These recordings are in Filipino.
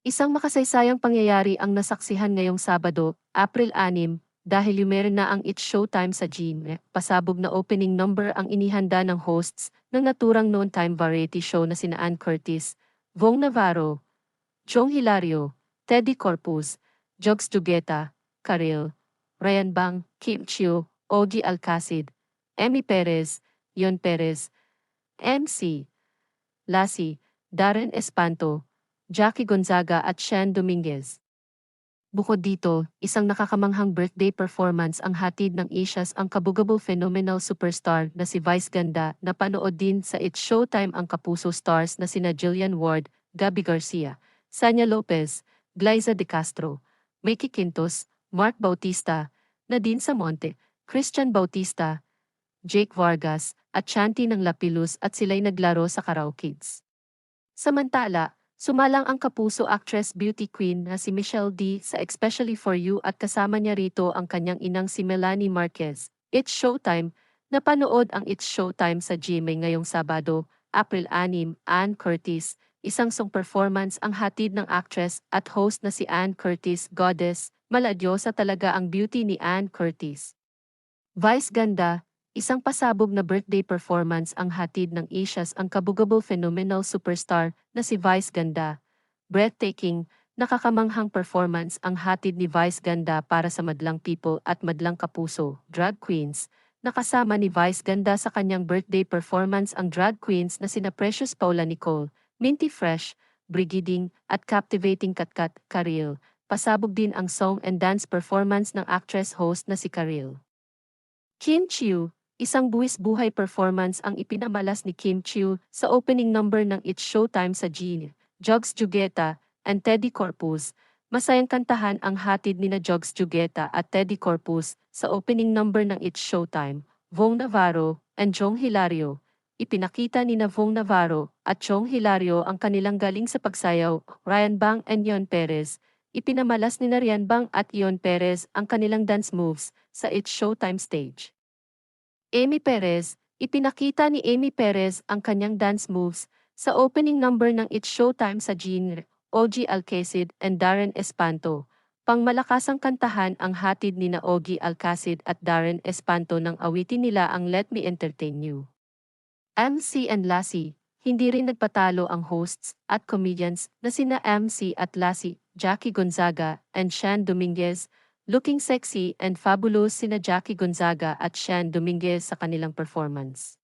Isang makasaysayang pangyayari ang nasaksihan ngayong Sabado, April 6, dahil yumeron na ang It's Showtime sa GMA. Pasabog na opening number ang inihanda ng hosts ng naturang noon-time variety show na sina Ann Curtis, Vong Navarro, Chong Hilario, Teddy Corpus, Jogs Dugueta, Karil, Ryan Bang, Kim Chiu, Ogie Alcacid, Emmy Perez, Yon Perez, MC, Lassie, Darren Espanto, Jackie Gonzaga at Shan Dominguez. Bukod dito, isang nakakamanghang birthday performance ang hatid ng Asia's ang kabugable phenomenal superstar na si Vice Ganda na panood din sa It's Showtime ang kapuso stars na sina Jillian Ward, Gabby Garcia, Sanya Lopez, Glyza De Castro, Mickey Quintos, Mark Bautista, Nadine Samonte, Christian Bautista, Jake Vargas, at Chanti ng Lapilus at sila'y naglaro sa Karaoke Kids. Samantala, Sumalang ang kapuso actress beauty queen na si Michelle D sa Especially For You at kasama niya rito ang kanyang inang si Melanie Marquez. It's Showtime. Napanood ang It's Showtime sa GMA ngayong Sabado, April 6, Ann Curtis. Isang song performance ang hatid ng actress at host na si Ann Curtis Goddess. Maladyosa talaga ang beauty ni Ann Curtis. Vice Ganda, Isang pasabog na birthday performance ang hatid ng Asia's ang kabugable phenomenal superstar na si Vice Ganda. Breathtaking, nakakamanghang performance ang hatid ni Vice Ganda para sa madlang people at madlang kapuso, drag queens. Nakasama ni Vice Ganda sa kanyang birthday performance ang drag queens na sina Precious Paula Nicole, Minty Fresh, Brigiding, at Captivating Katkat, Karil. Pasabog din ang song and dance performance ng actress-host na si Karil. Kim Chiu, Isang buwis-buhay performance ang ipinamalas ni Kim Chiu sa opening number ng It's Showtime sa Gene, Jogs Jugeta, and Teddy Corpus. Masayang kantahan ang hatid ni na Jogs Jugeta at Teddy Corpus sa opening number ng It's Showtime, Vong Navarro, and Chong Hilario. Ipinakita ni na Vong Navarro at Chong Hilario ang kanilang galing sa pagsayaw, Ryan Bang and Yon Perez. Ipinamalas ni na Ryan Bang at Yon Perez ang kanilang dance moves sa It's Showtime stage. Amy Perez, ipinakita ni Amy Perez ang kanyang dance moves sa opening number ng It's Showtime sa Jean, Ogie Alcacid and Darren Espanto. Pangmalakasang kantahan ang hatid ni na Ogie Alcacid at Darren Espanto nang awitin nila ang Let Me Entertain You. MC and Lassie, hindi rin nagpatalo ang hosts at comedians na sina MC at Lassie, Jackie Gonzaga, and Shan Dominguez Looking sexy and fabulous sina Jackie Gonzaga at Shan Dominguez sa kanilang performance.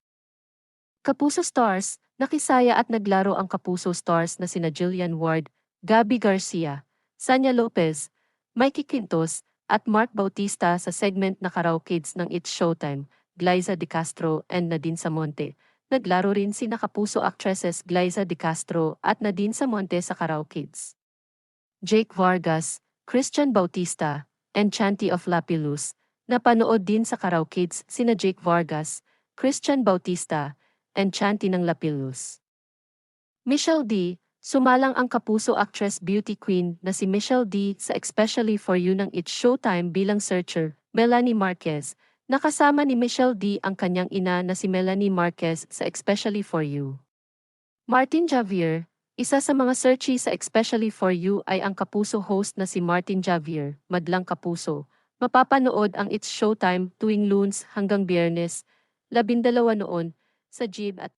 Kapuso Stars, nakisaya at naglaro ang Kapuso Stars na sina Jillian Ward, Gabby Garcia, Sanya Lopez, Mikey Quintos, at Mark Bautista sa segment na Karaoke Kids ng It's Showtime, Glyza De Castro and Nadine Samonte. Naglaro rin sina Kapuso actresses Glyza De Castro at Nadine Samonte sa Karaoke Kids. Jake Vargas, Christian Bautista, and Chanty of Lapilus, napanood din sa Karaoke Kids sina Jake Vargas, Christian Bautista, and Chanty ng Lapilus. Michelle D., sumalang ang kapuso actress beauty queen na si Michelle D. sa Especially For You ng It's Showtime bilang searcher, Melanie Marquez, nakasama ni Michelle D. ang kanyang ina na si Melanie Marquez sa Especially For You. Martin Javier, isa sa mga searchy sa Especially For You ay ang kapuso host na si Martin Javier, Madlang Kapuso. Mapapanood ang It's Showtime tuwing lunes hanggang biyernes, labindalawa noon, sa Jib at